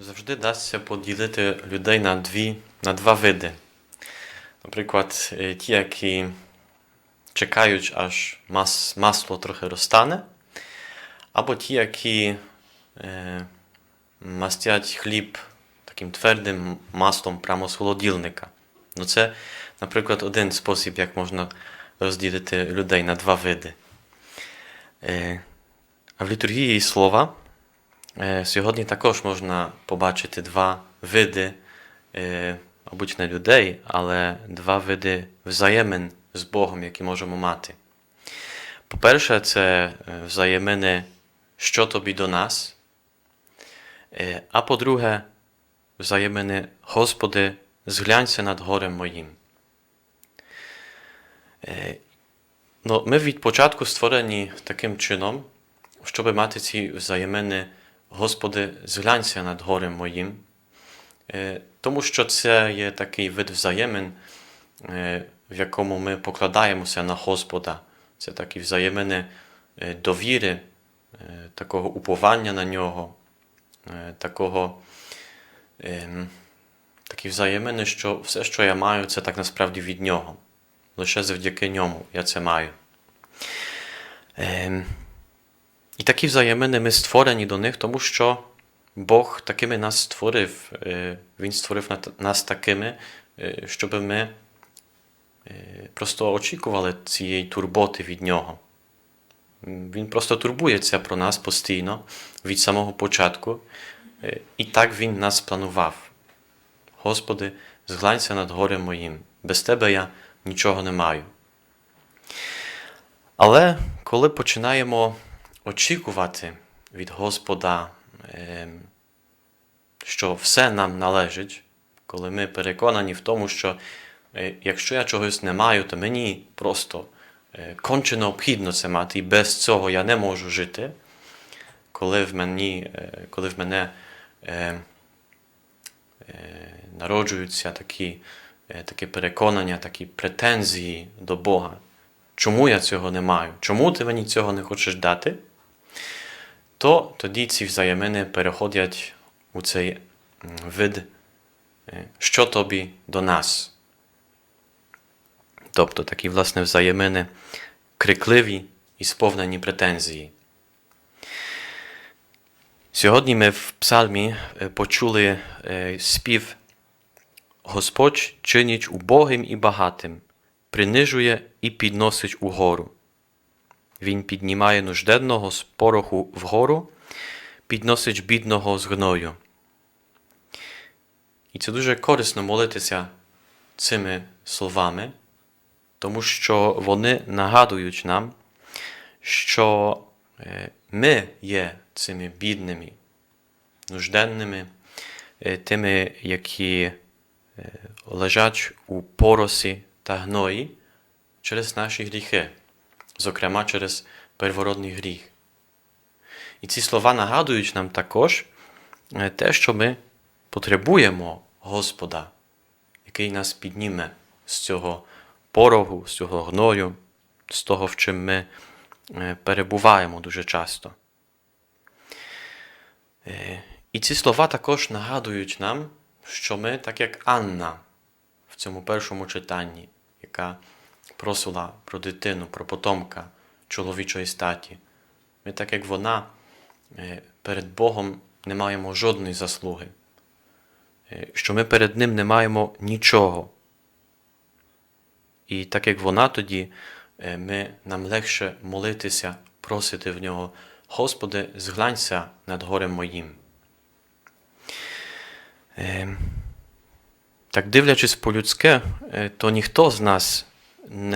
завжди дасться поділити людей на, дві, на два види. Наприклад, е, ті, які чекають, аж мас, масло трохи розтане, або ті, які е, мастять хліб таким твердим маслом прямо з холодильника. Ну, це, наприклад, один спосіб, як можна розділити людей на два види. Е, а в літургії слова сьогодні також можна побачити два види, е, мабуть, не людей, але два види взаємин з Богом, які можемо мати. По-перше, це е, взаємини, що тобі до нас. Е, А по-друге, взаємини, Господи, зглянься над горем моїм. Е, Ну, ми від початку створені таким чином, щоб мати ці взаємини, Господи, зглянься над горем моїм. Е, Тому що це є такий вид взаємин, е, в якому ми покладаємося на Господа. Це такі взаємини е, довіри, такого уповання на нього, такого, ем, такі взаємини, що все, що я маю, це так насправді від нього. Лише завдяки ньому я це маю. І такі взаємини ми створені до них, тому що Бог такими нас створив. Він створив нас такими, щоб ми просто очікували цієї турботи від Нього. Він просто турбується про нас постійно від самого початку. Е, І так Він нас планував. Господи, зглянься над горем моїм. Без Тебе я нічого не маю. Але коли починаємо очікувати від Господа, ем, що все нам належить, коли ми переконані в тому, що е, якщо я чогось не маю, то мені просто е, конче необхідно це мати, і без цього я не можу жити, коли в, мені, е, коли в мене народжуються такі, такі переконання, такі претензії до Бога. Чому я цього не маю? Чому ти мені цього не хочеш дати? То тоді ці взаємини переходять у цей вид, що тобі до нас. Тобто такі, власне, взаємини крикливі і сповнені претензії. Сьогодні ми в псалмі почули спів Господь чинить убогим і багатим, принижує і підносить угору. Він піднімає нужденного з пороху вгору, підносить бідного з гною. І це дуже корисно молитися цими словами, тому що вони нагадують нам, що е, ми є цими бідними, нужденними, е, тими, які е, лежать у поросі та гної через наші гріхи, зокрема через первородний гріх. І ці слова нагадують нам також е, те, що ми потребуємо Господа, який нас підніме з цього порогу, з цього гною, з того, в чим ми е, перебуваємо дуже часто. Е, І ці слова також нагадують нам, що ми, так як Анна в цьому першому читанні, яка просила про дитину, про потомка чоловічої статі, ми, так як вона, е, перед Богом не маємо жодної заслуги, е, що ми перед Ним не маємо нічого. І так як вона тоді, е, ми, нам легше молитися, просити в нього, Господи, зглянься над горем моїм. Е, Так дивлячись по-людське, е, то ніхто з нас не